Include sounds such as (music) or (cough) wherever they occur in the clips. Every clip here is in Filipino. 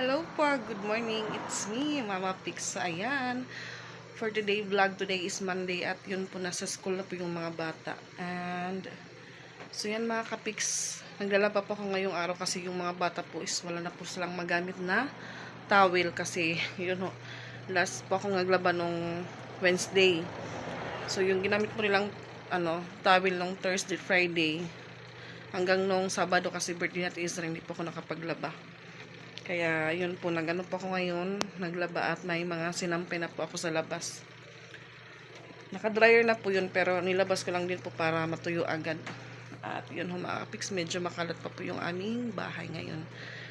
Hello po, good morning. It's me, Mama Pix. Ayan. For today vlog, today is Monday at yun po nasa school na po yung mga bata. And so yan mga kapix, naglalaba po ako ngayong araw kasi yung mga bata po is wala na po silang magamit na towel kasi yun ho, last po ako naglaba nung Wednesday. So yung ginamit po nilang ano, towel nung Thursday, Friday hanggang nung Sabado kasi birthday natin Israel, hindi po ako nakapaglaba. Kaya yun po, nagano po ako ngayon, naglaba at may mga sinampe na po ako sa labas. Naka-dryer na po yun pero nilabas ko lang din po para matuyo agad. At yun humakapix, medyo makalat pa po yung aming bahay ngayon.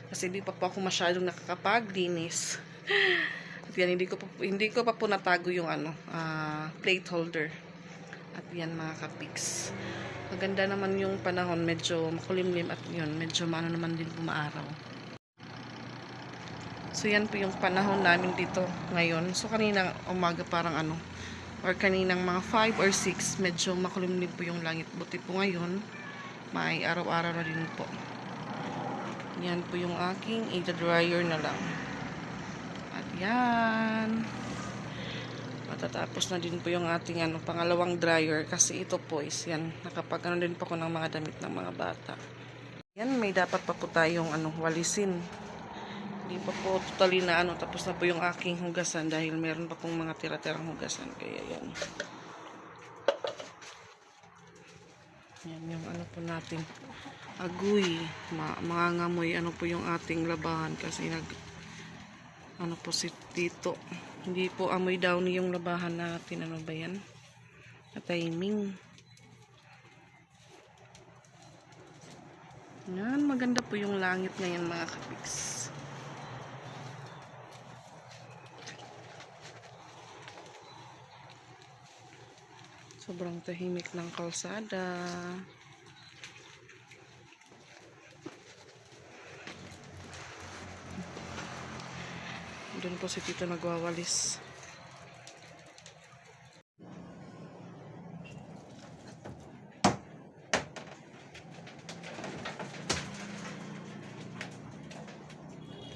Kasi hindi pa po ako masyadong nakakapaglinis. (laughs) At yan, hindi ko po- hindi ko pa po natago yung ano, ah, plate holder. At yan mga kapix. Maganda naman yung panahon, medyo makulimlim at yun, medyo maano naman din po maaraw. So yan po yung panahon namin dito ngayon. So kanina umaga parang ano or kaninang mga 5 or 6 medyo makulimlim po yung langit. Buti po ngayon may araw-araw na din po. Yan po yung aking i-dryer na lang. At yan. Matatapos na din po yung ating ano, pangalawang dryer kasi ito po is yan. Nakapag ano din po ako ng mga damit ng mga bata. Yan, may dapat pa po tayong ano, walisin. Hindi pa po totally na ano, tapos na po yung aking hugasan dahil meron pa pong mga tira-tirang hugasan. Kaya yan. Yan yung ano po natin. Aguy. Ma mga ngamoy. Ano po yung ating labahan kasi nag ano po si Tito. Hindi po amoy downy yung labahan natin. Ano ba yan? Na timing. Yan, maganda po yung langit ngayon mga kapiks. Sobrang tahimik ng kalsada. Doon po si Tito nagwawalis.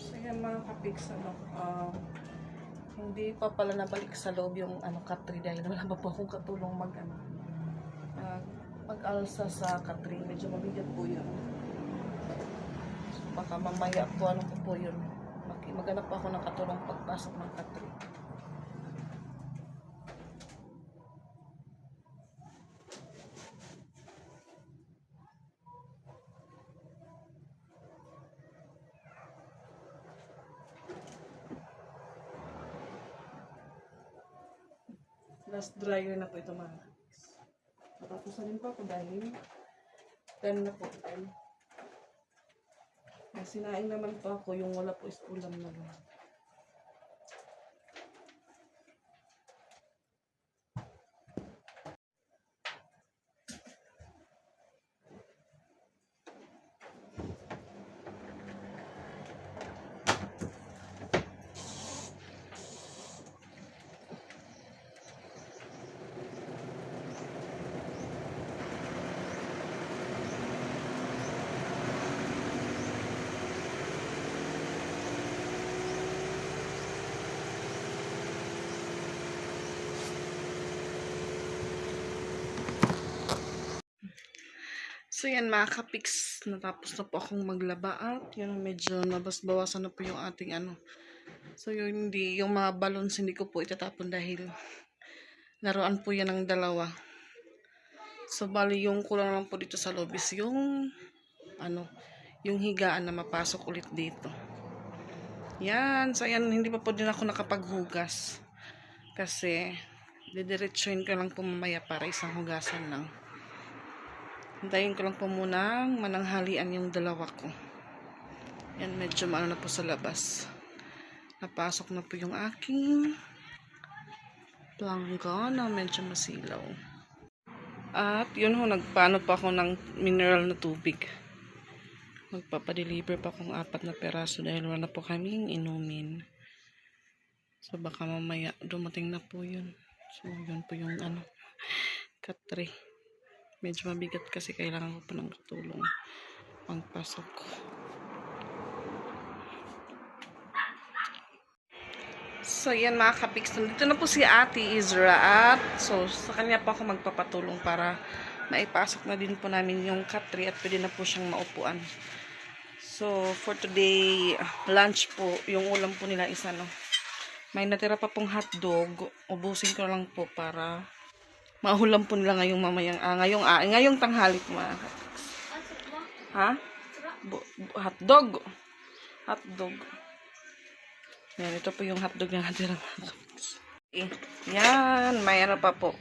So yan mga kapiks, ano, um, hindi pa pala nabalik sa loob yung ano katri dahil wala pa po akong katulong mag ano mag mag-alsa sa katri. Medyo mabigat po yun. So, baka mamaya po ano po po yun mag maghanap ako ng katulong pagpasok ng katri last dryer na po ito mga na rin po ako dahil 10 na po 10 may sinaing naman po ako yung wala po is ulam na lang So yan mga kapiks, natapos na po akong maglaba at yun medyo nabas-bawasan na po yung ating ano. So yun hindi, yung mga balloons hindi ko po itatapon dahil laruan po yan ng dalawa. So bali yung kulang lang po dito sa loob yung ano, yung higaan na mapasok ulit dito. Yan, so yan hindi pa po din ako nakapaghugas. Kasi didiretsuin ko lang po mamaya para isang hugasan lang. Hintayin ko lang po munang mananghalian yung dalawa ko. Yan, medyo maano na po sa labas. Napasok na po yung aking plangga na medyo masilaw. At yun ho, nagpaano pa ako ng mineral na tubig. Magpapadeliver pa akong apat na peraso dahil wala po kaming inumin. So baka mamaya dumating na po yun. So yun po yung ano, (laughs) katre. Medyo mabigat kasi kailangan ko pa ng tulong pangpasok. So, yan mga kapiks. Nandito na po si Ate Izra at so, sa kanya po ako magpapatulong para maipasok na din po namin yung katri at pwede na po siyang maupuan. So, for today, lunch po, yung ulam po nila is ano, may natira pa pong hotdog. Ubusin ko lang po para maulam po nila ngayong mamayang, ah, ngayong, ah, ngayong tanghali po mga kapiks. Ha? Bu- bu- hotdog. Hotdog. Yan, ito po yung hotdog na natira mga kapiks. Eh, yan, may ano pa po.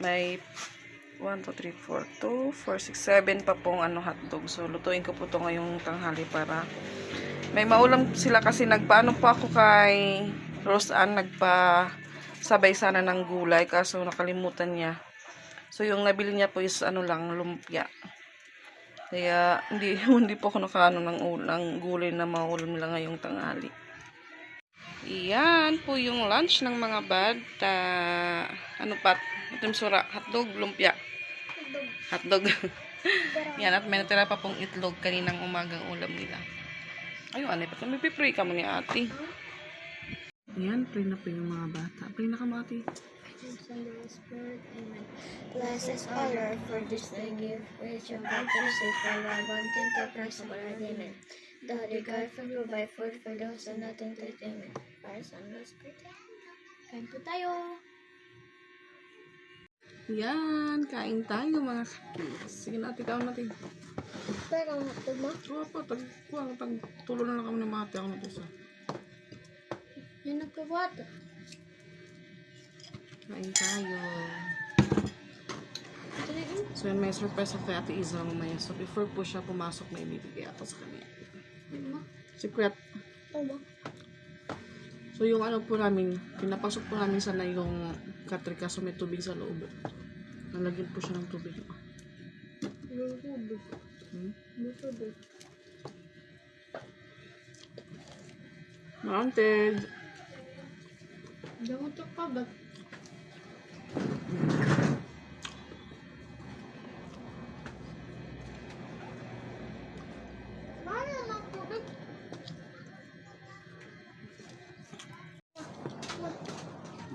May 1, 2, 3, 4, 2, 4, 6, 7 pa pong ano hotdog. So, lutuin ko po to ngayong tanghali para may maulam sila kasi nagpaano pa ako kay Rose Ann, nagpa sabay sana ng gulay kaso nakalimutan niya. So, yung nabili niya po is ano lang, lumpia. Kaya, hindi, (laughs) hindi po ako nakaano ng, ul- ng gulay na maulam nila ngayong tanghali. Iyan po yung lunch ng mga bata. Ano pa? Itong sura. Hotdog, lumpia. Hotdog. (laughs) Yan, at may natira pa pong itlog kaninang umagang ulam nila. Ayun, ano pa? May pipray ka mo ni ate. Yan, pray na po yung mga bata. Pray na ka mo ate. Bless us all, Lord, for this thy gift, which your baptism save for our wanting to Christ our Lord. Amen. The Holy God, for provide food for those who not entertainment. Para sa Spirit. Kain po tayo. Yan, kain tayo mga kakis. Sige na kaon natin. Pero mo, Oo po, tag, kuwang, tag, tulo na lang kami ng mate. Ako na to sa. yun nagkabuhat. Kain tayo. So yun, may surprise ako kay Ate Iza mamaya. So before po siya pumasok, may ibibigay ako sa kanya. Secret. Ano? So yung ano po namin, pinapasok po namin sana yung katrika so may tubig sa loob. Nalagyan po siya ng tubig. Lutubig. Hmm? Lutubig. Wanted. Damutok ka ba?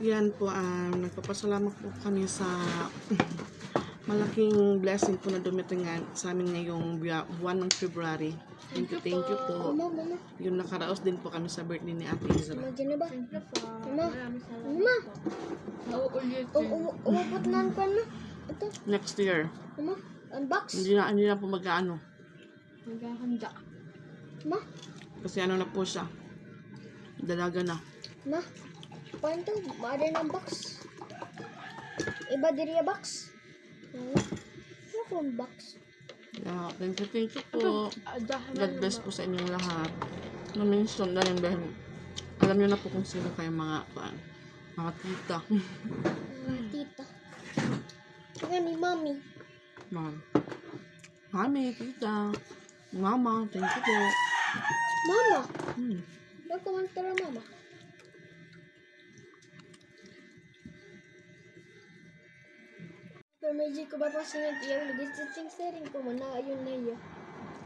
Yan po, um, nagpapasalamat po kami sa (laughs) malaking blessing po na dumating nga sa amin ngayong buwan ng February. Thank you, thank you po. Yung nakaraos din po kami sa birthday ni Ate Izra. Mama, dyan na ba? Mama. Mama. U- Umupot na ka na. Ito. Next year, Mama. Unbox. hindi na, hindi na po mag-ano. Naghahanda. Ma. Kasi ano na po siya. Dalaga na. Ma. Paano to? Maada ng box. Iba diri box. Ano? Box? Yeah, thank you, thank you po. God bless po sa inyong lahat. Na-mention na rin dahil alam niyo na po kung sino kayo mga paan. Mga tita. Mga tita. Ni mami. Ma'am. Mami, tita. Mama, thank you po. Mama. Hmm. Kuman tara mama? Medyo ko ba pa sinad iyang nag-stitching sering ko man na ayun na iyo.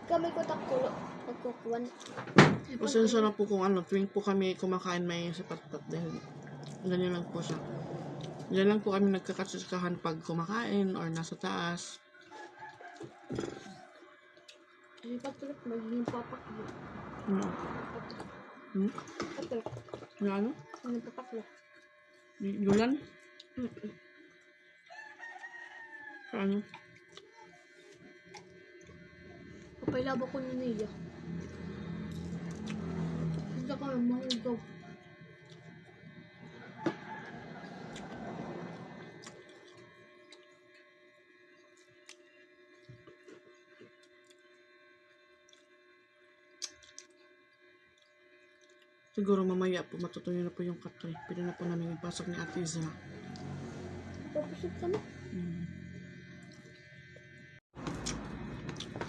Kami ko takulo. Nagkukuwan. Pasensya na po kung ano, tuwing po kami kumakain may sapat-pat dahil ganyan lang po siya. Yan lang po kami nagkakatsikahan pag kumakain or nasa taas. Ano patulog? Magiging papaklo. Ano? Hmm? Patulog. Ano? ano? Papaklo? Y- Yulan? Ano? Kapay labo ko ni Nia. Gusto ko yung mahugaw. Siguro mamaya po matutuyo na po yung katay. Pwede na po namin ipasok ni Ate Iza. Papusog ka mo.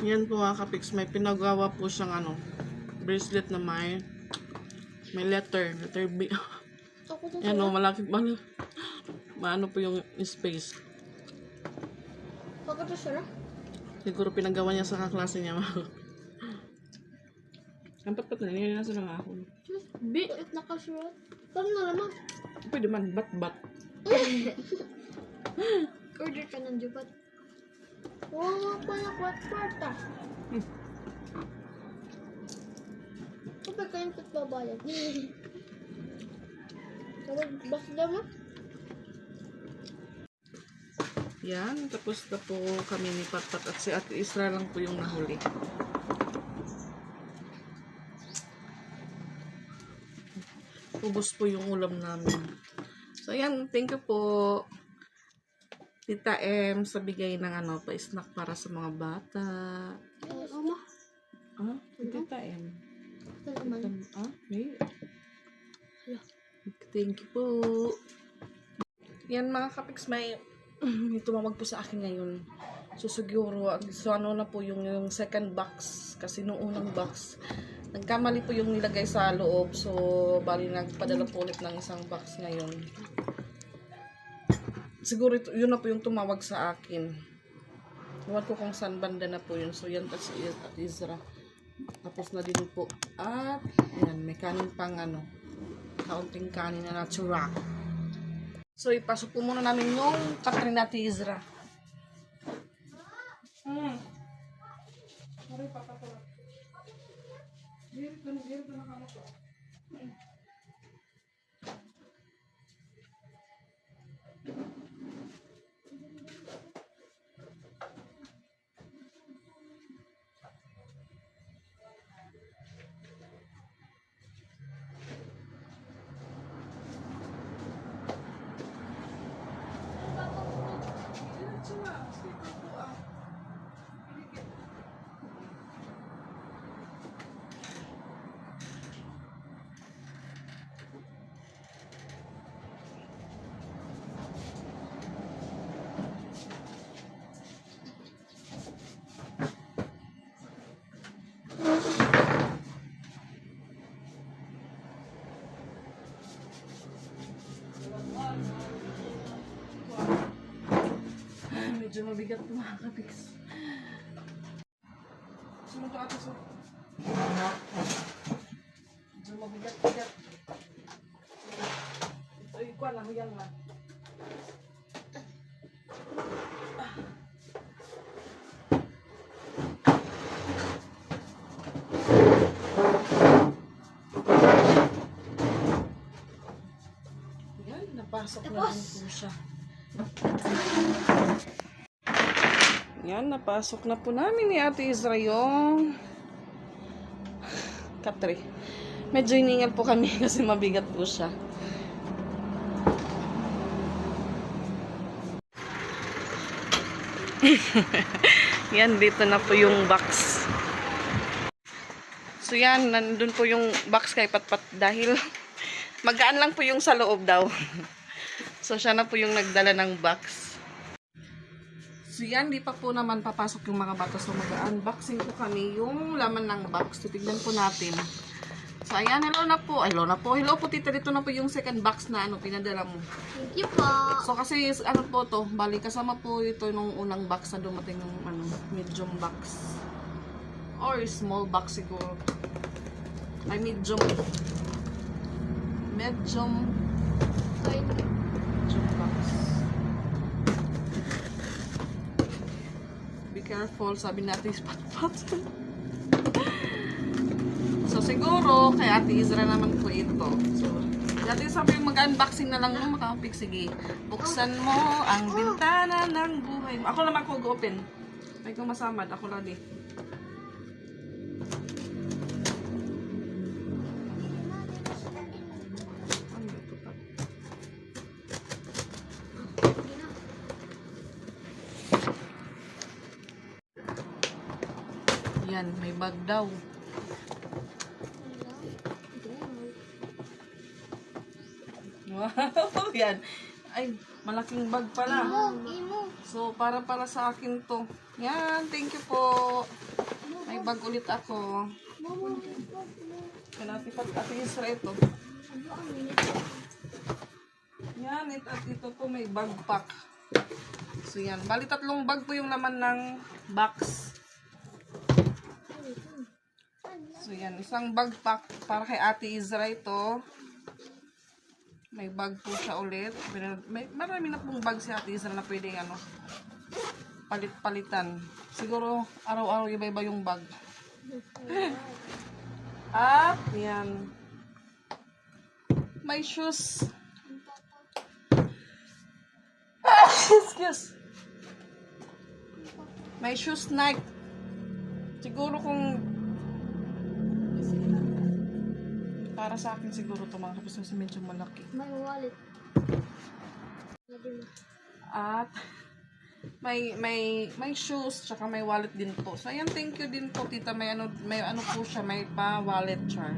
Yan po mga kapiks, may pinagawa po siyang ano, bracelet na may may letter, letter B. (laughs) Yan o, malaki ba niya? Maano po yung space. To siya. Siguro pinagawa niya sa kaklase niya. (laughs) Ang tapat na niya nasa lang ako. Bit at nakasulat. Paano na naman? Pwede man, bat-bat. (laughs) Order ka ng jupat. Oo, pa na kwat-kwarta. Hmm. Kapag kayong babayad. Tawag basda mo? Yan, tapos na po kami ni Patpat at si Ate Isra lang po yung nahuli. Ubus po yung ulam namin. So, yan, thank you po. Tita M sa bigay ng ano, pa-snack para sa mga bata. Oma. Ah, Tita M. Ito naman. Ah, may. Thank you po. Yan mga kapiks, may, (clears throat) may tumawag po sa akin ngayon. So siguro, so ano na po yung, yung second box. Kasi nung unang box, nagkamali po yung nilagay sa loob. So, bali nagpadala po ulit ng isang box ngayon. Siguro ito, yun na po yung tumawag sa akin. Iwan ko kung saan banda na po yun. So, yan at si at Isra. Tapos na din po. At, yan, may kanin pang ano, kaunting kanin na natural. So, ipasok po muna namin yung Katrina Tizra. Hmm. Sorry, papatulog. Dito, dito na kamo ko. Medyo mabigat mga kapiks. Ka ate, sunod. Medyo mabigat-bigat. Ito, ikuan lang, yan lang. Yan, napasok na rin po siya. Yan, napasok na po namin ni Ate Isra yung katre. Medyo hiningal po kami (laughs) kasi mabigat po siya. (laughs) yan, dito na po yung box. So yan, nandun po yung box kay Patpat dahil (laughs) magaan lang po yung sa loob daw. so siya na po yung nagdala ng box. So yan, di pa po naman papasok yung mga bata. So mag-unboxing po kami yung laman ng box. Titignan po natin. So ayan, hello na po. Hello na po. Hello po tita, dito na po yung second box na ano, pinadala mo. Thank you po. So kasi ano po to, bali kasama po ito nung unang box na dumating ng ano, medium box. Or small box siguro. Ay medium. Medium. Medium box. Careful, sabi natin pat-pat. (laughs) so siguro, kay Ate Isra naman po ito. So, Dati sabi yung mag-unboxing na lang nung makapik. Sige, buksan mo ang bintana ng buhay mo. Ako naman ko open May kung masamad, ako lang eh. Yan, may bag daw. Wow, (laughs) yan. Ay, malaking bag pala. So, para para sa akin to. Yan, thank you po. May bag ulit ako. Pa ate Isra ito. Yan, it, at ito po may bag pack. So, yan. Bali, tatlong bag po yung laman ng box. So yan, isang backpack para kay Ate Izra ito. May bag po siya ulit. May, marami na pong bag si Ate Izra na pwedeng ano, palit-palitan. Siguro araw-araw iba-iba yung bag. (laughs) At yan. May shoes. (laughs) Excuse. May shoes Nike. Siguro kung para sa akin siguro to mga kapis kasi medyo malaki. May wallet. At may may may shoes tsaka may wallet din po. So ayan, thank you din po tita. May ano may ano po siya, may pa wallet char.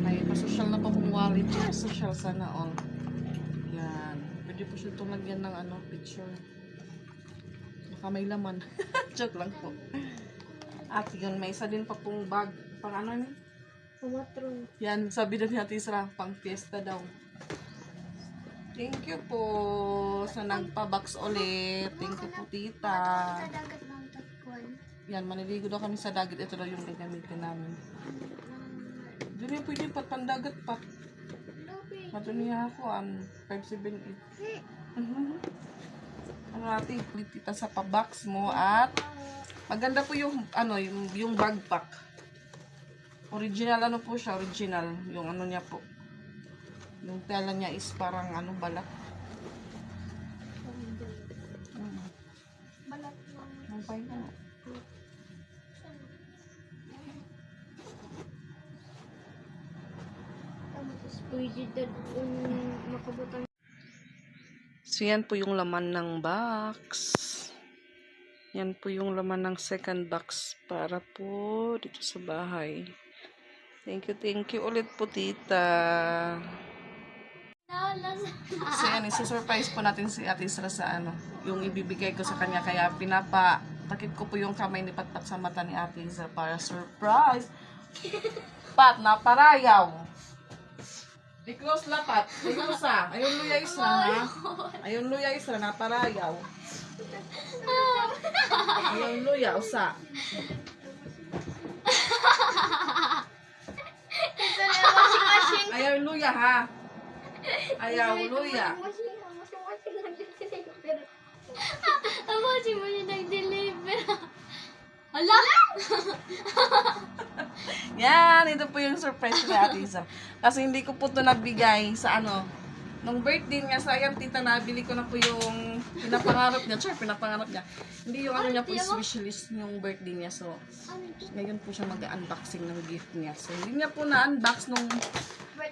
May pa social na po pong wallet char. Social sana all. Yan. Pwede po siya itong lagyan ng ano picture. Baka may laman. (laughs) Joke lang po. At yun, may isa din pa pong bag. Pang ano yun? Pumatron. Yan, sabi na ni Ate Isra, pang fiesta daw. Thank you po sa nagpa-box ulit. Thank you po, tita. Yan, maniligo daw kami sa dagat. Ito daw yung gagamitin namin. Doon yung pwede pat pandagat pat. Lobi. Mato niya ako, an 578. ano natin, tita sa pa-box mo at maganda po yung, ano, yung, yung backpack. Original ano po siya, original. Yung ano niya po. Yung tela niya is parang ano, balat. Mm. Balat ng Ang ano. tapos pwede dad yung makabutang. So, yan po yung laman ng box. Yan po yung laman ng second box para po dito sa bahay. Thank you, thank you ulit po, tita. So, yan, isusurprise po natin si Ate Isra sa ano, yung ibibigay ko sa kanya. Kaya pinapa, takip ko po yung kamay ni Patpat sa mata ni Ate Isra para surprise. Pat, naparayaw. Di close lapat. Close ah. Ayun luya Isra ha. Ayun luya Isra, naparayaw. Ayun luya, usa. Ayaw luya ha. Ayaw luya. Nag-deliver. Ang washing machine nag-deliver. Hala! Yan, ito po yung surprise ni Ate Isa. Kasi hindi ko po ito nabigay sa ano, nung birthday niya, sayang tita, nabili ko na po yung pinapangarap niya. Sure, pinapangarap niya. Hindi yung ano niya po, wish list yung birthday niya. So, ngayon po siya mag-unboxing ng gift niya. So, hindi niya po na-unbox nung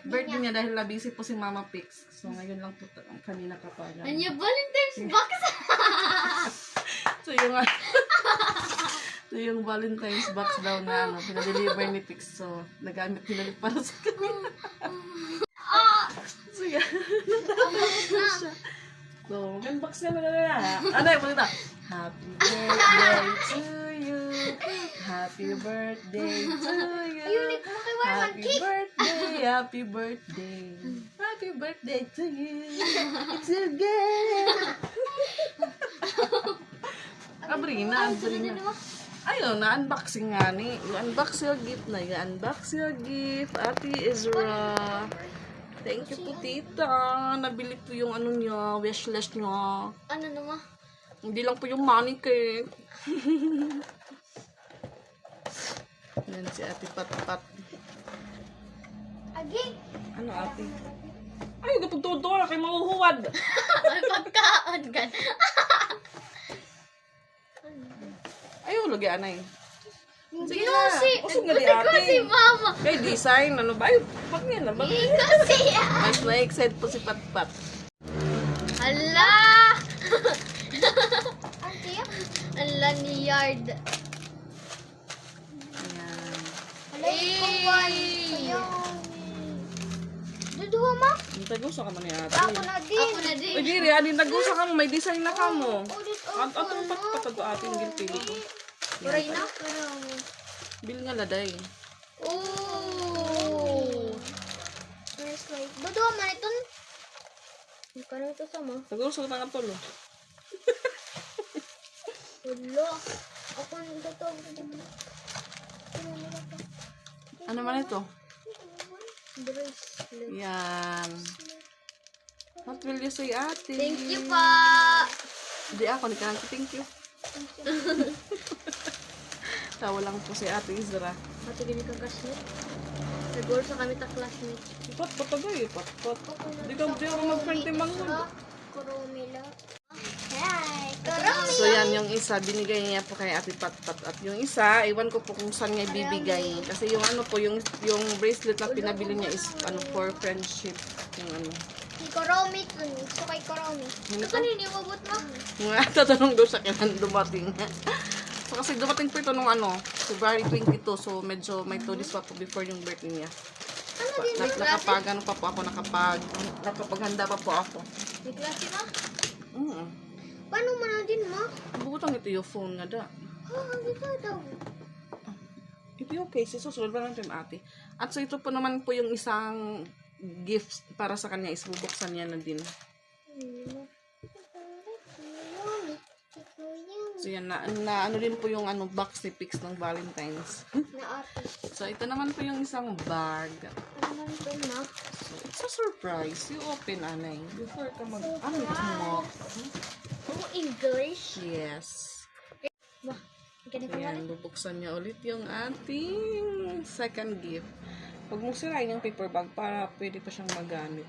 birthday niya dahil nabisi po si Mama Pix. So, ngayon lang po ito, kanina ka pa. Ano yung Valentine's box? (laughs) So, yung (laughs) So, yung Valentine's box daw na ano, pinadeliver ni Pix. So, nagamit pinalik para sa kanya. (laughs) so, yan. Natapos na siya. So, mag-unbox ka na na. Ano yung maganda? Happy birthday to you. Happy birthday to you. Happy birthday, happy birthday. Happy birthday to you. It's a gift. Abrina, Abrina. Ayun, na-unboxing nga ni. I-unbox your gift na. I-unbox your gift, Ate Ezra. Thank you po, tita. Nabili po yung ano niya, wish list niya. Ano naman? Hindi lang po yung money cake. (laughs) Yan si Ate Patpat. Agi! Ano, Ate? Ay, kapag tuto na kay mahuhuwad. (laughs) May pagkaon ka. Ayaw, lagi anay. Sige na. Kasi, Usog nga di kasi ate. mama. Kay design, ano ba? Ay, pag yan na. Pag Kasi, ah. Mas na-excite po si Patpat. Hala! (laughs) Hala ni Yard. Ayan. Hey! Duduwa ma? Tagusa ka man ni ate. Ako na din. Ako na din. Uy, diri, ani nagusa ka mo. May design na ka mo. At atong patpatag ating gilpili ko. Uray na? Pero... Bil nga laday. Oh! Nice like. Duduwa man ito. Hindi ka na ito sama. Tagusa ka nga tolo. Wala. Ako nang ito. Ano nila to? Ano man ito? Bracelet. Yan. What will you say, ate? Thank you po. Hindi ako, hindi ka nang thank you. (laughs) Tawa lang po si ate Isra. Ate gini ka classmate. Siguro sa kami ta classmate. Pat, patagay, pat, pat. Hindi ka, hindi ako mag-friend timang Kurumila. Hi, Kurumila. So yan yung isa, binigay niya po kay Ate Pat Pat. At yung isa, iwan ko po kung saan niya ibibigay. Kasi yung ano po, yung, yung bracelet na pinabili niya is ano for friendship. Yung ano. Koromi to ni. So kay Koromi. Ito kanini mabot mo? Nga, (laughs) tatanong daw sa kailan dumating. so (laughs) kasi dumating po ito nung ano, February 22. So medyo may days pa po before yung birthday niya. Ano din klase? nakapag, ano pa po ako, nakapag, nakapaghanda pa po ako. May klase na? Mm. Paano mo na din mo? Bukutang ito yung phone nga da. Oh, ang gito daw. Ito yung case, susunod ba natin ate? At so ito po naman po yung isang gift para sa kanya is bubuksan niya na din. So yan, na, na ano din po yung ano, box ni Pix ng Valentine's. So ito naman po yung isang bag. So it's a surprise. You open, anay. Before ka mag... Ano ito mo? Oh, English. Yes. Ba, ganito So ba? yan, bubuksan niya ulit yung ating second gift. Huwag mo sirain yung paper bag para pwede pa siyang magamit.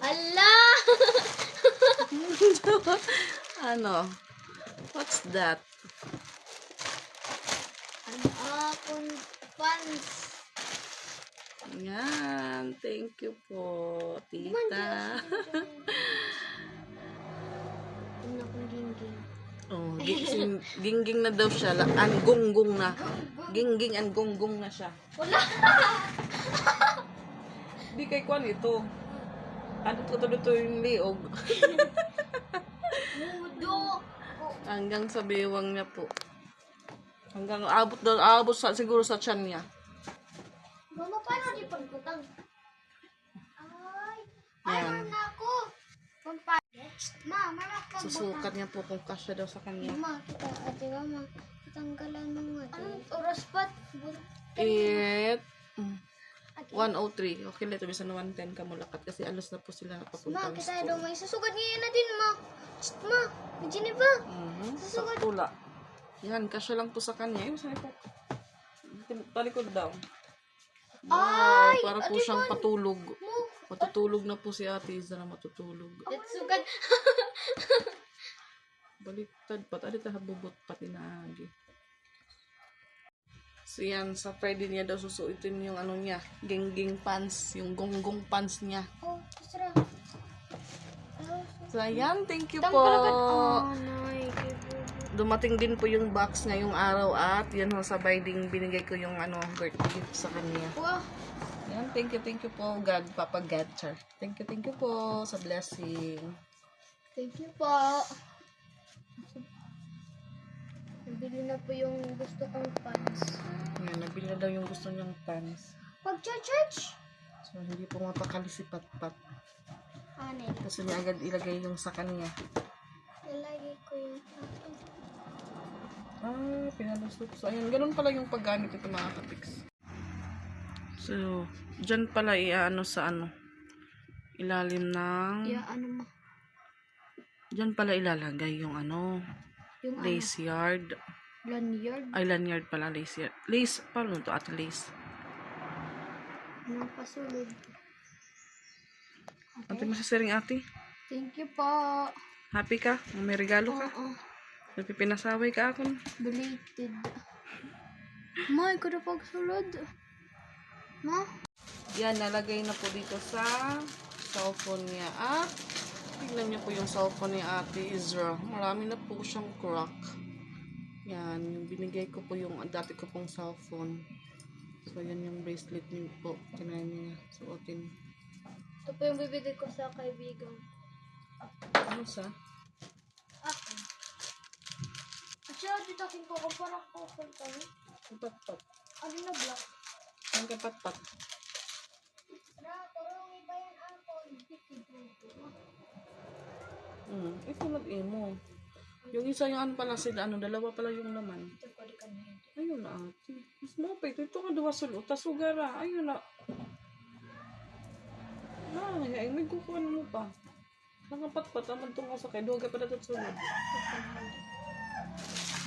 Ala! (laughs) ano? What's that? Ang akong pants. Yan. Thank you po, tita. (laughs) Ang akong gingging. oh, gi- sin- gingging na daw siya. La- An gunggong na. Gingging an gunggong na siya. Wala! (laughs) Di kay kwan ito. Ano to to to yung liog. Mudo! (laughs) Hanggang sa bewang niya po. Hanggang abot daw, abot sa, siguro sa tiyan niya. Mama, paano di pagputang? Ay! Ayaw na ako! Pampaget? Ma, mama ka Susukat niya po kung kasya daw sa kanya. Ma, kita, ate mama. Tanggalan mo nga. Anong oras pa? It, mm, Ate. 103. Okay na ito, bisa na 110 ka mulakat kasi alos na po sila Ma, napapuntang kita school. daw may susugad ngayon na din, ma. Shh, ma. May Geneva. Mhm. Sa tula. Yan, kasya lang po sa kanya. Ayun, sa likod. Talikod daw. Ay, Wow, para po ate siyang patulog. Mo. Matutulog na po si ate Iza na matutulog. Let's sugad. (laughs) Baliktad pat. Adi ta habubot pati na agi. So yan, sa Friday niya daw susuitin yung ano niya, gingging pants, yung gonggong pants niya. Oh, Isra. So yan, thank you po. Oh. Dumating din po yung box ngayong araw at yan ho sabay ding binigay ko yung ano, birthday gift sa kanya. Wow. Yan, thank you, thank you po, God, Papa God, sir. Thank you, thank you po sa blessing. Thank you po. Nabili na po yung gusto kong pants. Yan, nabili na daw yung gusto niyang pants. Pag-church? So, hindi po mapakali si Pat-Pat. Anel. Kasi niya agad ilagay yung sa kanya. Lalagay ko yung Ah, pinalusot. So, ayun, ganun pala yung paggamit ito mga kapiks. So, dyan pala iaano sa ano, ilalim ng, Yeah, ano ma? dyan pala ilalagay yung ano, Yung lace yard. ano? Lanyard? Ay, lanyard pala, lace yard. Lace, paano to ate lace? Anong pasulod? Ate, masasiring ate? Thank you po. Happy ka? May regalo ka? Oo. Nagpipinasaway ka ako. Belated. Ma, ikaw na pagsulod. Ma? Yan, nalagay na po dito sa cellphone niya. At, tignan niyo po yung cellphone ni Ate Izra. Marami na po siyang crack. Yan, binigay ko po yung dati ko pong cellphone. So, yan yung bracelet niyo po. Tingnan niya. Suotin. Ito po yung bibigay ko sa kaibigan. Ano sa? Ako. Actually, dito akin ko kung parang pupunta niyo. Ano na black? Ang kapat-pat. Ra, turong iba yan ako. Mm, ito nag-imo. Yung isa yung ano pala sila, ano, dalawa pala yung laman. Ka. Ayun na ate. Mas mapay. Ito ka duwa sulot. Tasugara. Ayun na. Ah, ay, may kukuha mo pa. Nangapat-pat naman itong sa kay Duwaga pa na ito sunod.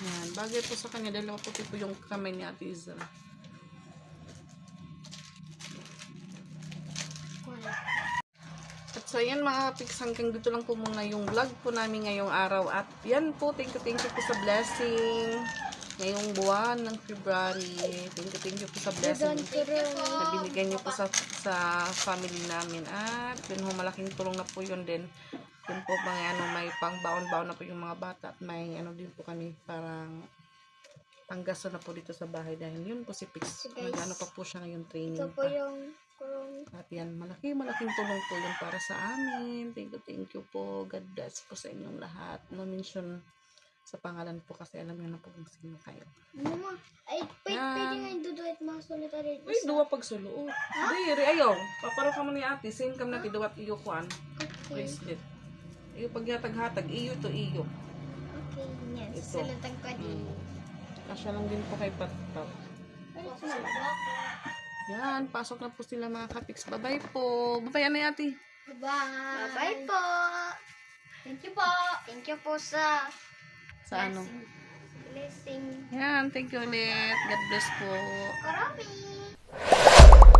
Yan. Bagay po sa kanya. Dalawa po yung kamay ni Ate Isra. So yan mga kapiks, hanggang dito lang po muna yung vlog po namin ngayong araw. At yan po, thank you, thank you po sa blessing. Ngayong buwan ng February. Thank you, thank you po sa blessing na binigay niyo po sa, sa family namin. At yun ho, malaking tulong na po yun din. Yun po mga ano, may pang baon-baon na po yung mga bata at may ano din po kami parang panggasto na po dito sa bahay dahil yun po si Pix. Nag-ano pa po siya ngayong training Ito po yung kurong At yan, malaki, malaking tulong po yun para sa amin. Thank you, thank you po. God bless po sa inyong lahat. No mention sa pangalan po kasi alam niyo na po kung sino kayo. Mama, ay, pwede, Yan. pwede nga yung duduet mga solitary. Uy, duwa pag sulo. Diri, ayaw. Paparo ka mo ni ate. Same kam na tiduwat iyo kuan. Okay. Bracelet. Iyo paghatag-hatag. Iyo to iyo. Okay, yes. Ito. Salatang ko din. Mm. Kasya lang din po kay Pat-Pat. Ay. Yan, pasok na po sila mga kapiks. Bye-bye po. Bye-bye, Anay Ate. Bye. Bye po. Thank you po. Thank you po sa Sa ano? blessing. Yan, thank you ulit. God bless po. Karami.